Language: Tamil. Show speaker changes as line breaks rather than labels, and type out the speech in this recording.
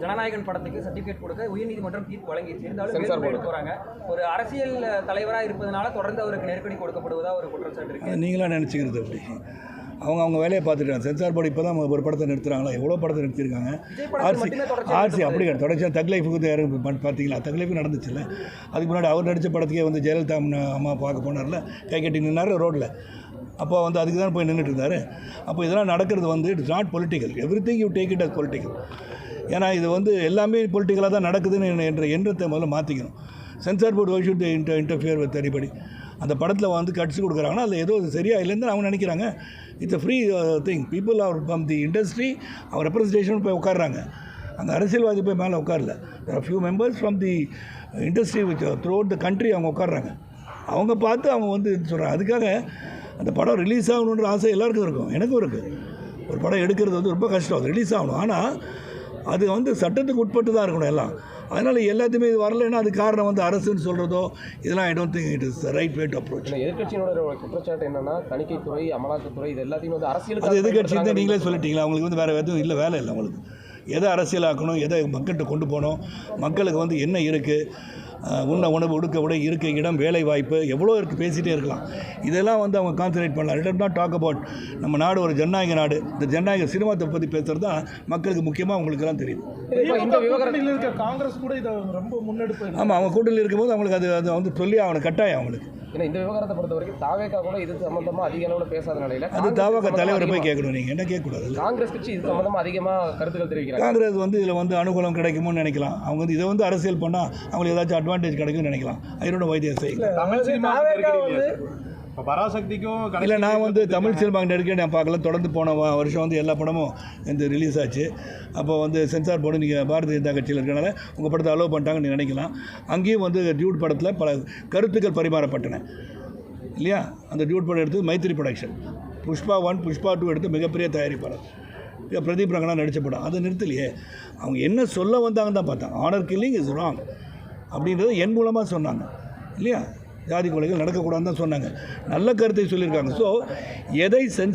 ஜனநாயகன் படத்துக்கு சர்டிஃபிகேட் கொடுக்க உயர்நீதிமன்றம் தீர்ப்பு வழங்கிடுச்சு இருந்தாலும் போறாங்க ஒரு அரசியல் தலைவராக இருப்பதனால தொடர்ந்து அவருக்கு நெருக்கடி கொடுக்கப்படுவதா ஒரு குற்றச்சாட்டு இருக்கு.
அது நீங்களா நினச்சிக்கிறது அப்படி அவங்க அவங்க வேலையை பார்த்துட்டாங்க சென்சார் போர்டு இப்போ தான் ஒரு படத்தை நிறுத்துறாங்களா? எவ்வளோ படத்தை நிறுத்திருக்காங்க ஆர்சி ஆர்சி அப்படி கிடையாது. தொடர்ச்சியாக தக் லைஃபுக்கு யாரும் பா- பார்த்தீங்களா? தக் லைஃப் நடந்துச்சுல்ல அதுக்கு முன்னாடி அவர் நடித்த படத்துக்கே வந்து ஜெயலலிதா அம்மா அம்மா பார்க்க போனார்ல. கை கட்டி நின்னார் ரோட்டில் அப்போ வந்து அதுக்கு தான் போய் நின்றுட்டு இருந்தார். அப்போ இதெல்லாம் நடக்கிறது வந்து it's not political everything you take it as political ஏன்னா இது வந்து எல்லாமே பொலிட்டிக்கலாக தான் நடக்குதுன்னு என்ற- எண்ணத்தை முதல்ல மாற்றிக்கணும் censor board why should inter interfere with அடிப்படி அந்த படத்தில் வந்து கட்சி கொடுக்குறாங்கன்னா அதில் ஏதோ சரியாக இல்லைன்னு அவங்க நினைக்கிறாங்க. It's free thing people are from the industry our representation போய் உட்கார்றாங்க. அந்த அரசியல்வாதி போய் மேலே உட்காரல. Few members from the industry which throughout the country அவங்க உட்காடுறாங்க அவங்க பார்த்து அவங்க வந்து சொல்கிறாங்க அதுக்காக அந்த படம் ரிலீஸ் ஆகணுன்ற ஆசை எல்லாருக்கும் இருக்கும். எனக்கும் இருக்குது ஒரு படம் எடுக்கிறது வந்து ரொம்ப கஷ்டம். அது ரிலீஸ் ஆகணும். ஆனால் அது வந்து சட்டத்துக்கு உட்பட்டு தான் இருக்கணும் எல்லாம். அதனால் எல்லாத்தையுமே இது வரலைன்னா அது காரணம் வந்து அரசுன்னு சொல்கிறதோ இதெல்லாம் I don't think it is right way to approach
ஒரு குற்றச்சாட்டு என்னன்னா தணிக்கைத்துறை அமலாக்கத்துறை இது எல்லாத்தையும் வந்து அரசியல்
அது எதிர்கட்சி நீங்களே சொல்லிட்டீங்களா? அவங்களுக்கு வந்து வேறு எதுவும் இல்லை வேலை இல்லை அவங்களுக்கு. எதை அரசியலாக்கணும் எதை மக்கள்கிட்ட கொண்டு போகணும் மக்களுக்கு வந்து என்ன இருக்குது உண்ண உணவு உடுக்க உடை இருக்க இடம் வேலை வாய்ப்பு எவ்வளோ இருக்குது பேசிகிட்டே இருக்கலாம். இதெல்லாம் வந்து அவங்க கான்சன்ட்ரேட் பண்ணலாம். இட் நாட் டாக் அபவுட் நம்ம நாடு ஒரு ஜனநாயக நாடு. இந்த ஜனநாயக சினிமாத்தை பற்றி பேசுகிறது தான் மக்களுக்கு முக்கியமாக அவங்களுக்கெல்லாம் தெரியுது.
காங்கிரஸ் கூட இதை ரொம்ப முன்னெடுப்பு.
ஆமாம் அவங்க கூட்டணியில் இருக்கும்போது அவங்களுக்கு அது அது வந்து சொல்லி அவனை கட்டாயம் அவங்களுக்கு.
ஏன்னா இந்த விவகாரத்தை பொறுத்த வரைக்கும் தாவேக்கா கூட இது சம்பந்தமா அதிக அளவில் பேசாத நிலையில
அது தாவாக தலைவரை போய் கேட்கணும் நீங்கள் என்ன கேட்கக்கூடாது?
காங்கிரஸ் கட்சி இது சம்பந்தமா அதிகமா கருத்துக்கள் தெரிவிக்கிறாங்க.
காங்கிரஸ் வந்து இதில் வந்து அனுகூலம் கிடைக்குமோன்னு நினைக்கலாம். அவங்க வந்து இதை வந்து அரசியல் பண்ணால் அவங்களுக்கு ஏதாச்சும் அட்வான்டேஜ் கிடைக்கும்னு நினைக்கலாம். ஐரோட வைத்தியம் செய்யல
தமிழ் சினிமா இப்போ பராசக்திக்கும்
இல்லை நான் வந்து தமிழ் சினிமா நெருக்கி நான் பார்க்கல. தொடர்ந்து போன வருஷம் வந்து எல்லா படமும் இந்த ரிலீஸ் ஆச்சு. அப்போ வந்து சென்சார் போர்டு நீங்கள் பாரதிய ஜனதா கட்சியில் இருக்கனால உங்கள் படத்தை அலோவ் பண்ணிட்டாங்கன்னு நினைக்கலாம். அங்கேயும் வந்து டியூட் படத்தில் பல கருத்துக்கள் பரிமாறப்பட்டன. இல்லையா? அந்த டியூட் படம் எடுத்து Mythri production Pushpa one Pushpa two எடுத்து மிகப்பெரிய தயாரிப்பாளர். பிரதீப் ரங்கனா நடித்த படம். அதை நிறுத்தலையே. அவங்க என்ன சொல்ல வந்தாங்கன்னு தான் பார்த்தாங்க ஆனர் கில்லிங் இஸ் ராங் அப்படின்றத என் மூலமாக சொன்னாங்க. இல்லையா? ஜாதி கொலைகள் நடக்கக்கூடாதுன்னு தான் சொன்னாங்க. நல்ல கருத்தை சொல்லியிருக்காங்க. ஸோ எதை சென்ஸ்